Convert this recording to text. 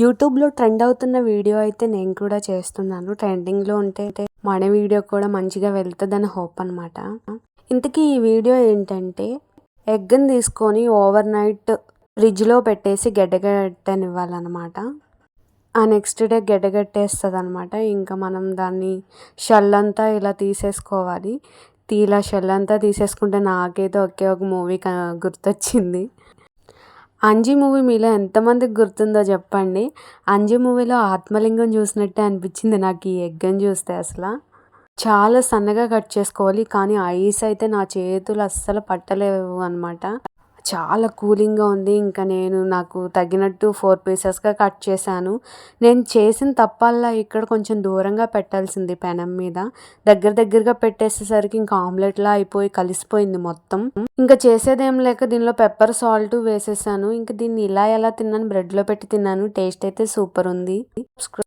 యూట్యూబ్లో ట్రెండ్ అవుతున్న వీడియో అయితే నేను కూడా చేస్తున్నాను. ట్రెండింగ్లో ఉంటే మన వీడియో కూడా మంచిగా వెళ్తుందని హోప్ అనమాట ఇంతకీ ఈ వీడియో ఏంటంటే ఎగ్ని తీసుకొని ఓవర్ నైట్ ఫ్రిడ్జ్లో పెట్టేసి గడ్డగట్టనివ్వాలన్నమాట ఆ నెక్స్ట్ డే గడ్డగట్టేస్తుంది అనమాట ఇంకా మనం దాన్ని షెల్ అంతా ఇలా తీసేసుకోవాలి. తీలా షెల్ అంతా తీసేసుకుంటే నాకైతే ఒకే ఒక మూవీ గుర్తొచ్చింది. అంజీ మూవీ మీలో ఎంతమందికి గుర్తుందో చెప్పండి. అంజీ మూవీలో ఆత్మలింగం చూసినట్టే అనిపించింది నాకు ఈ ఎగ్గని చూస్తే అసలు. చాలా సన్నగా కట్ చేసుకోవాలి కానీ ఐస్ అయితే నా చేతులు అస్సలు పట్టలేవు అనమాట చాలా కూలింగ్గా ఉంది. ఇంకా నేను నాకు తగినట్టు ఫోర్ పీసెస్గా కట్ చేశాను. నేను చేసిన తప్పల్లా ఇక్కడ కొంచెం దూరంగా పెట్టాల్సింది పెనం మీద. దగ్గర దగ్గరగా పెట్టేసేసరికి ఇంకా ఆమ్లెట్లా అయిపోయి కలిసిపోయింది మొత్తం. ఇంకా చేసేదేం లేక దీనిలో పెప్పర్ సాల్ట్ వేసేసాను. ఇంకా దీన్ని ఇలా ఎలా తిన్నాను? బ్రెడ్లో పెట్టి తిన్నాను. టేస్ట్ అయితే సూపర్ ఉంది.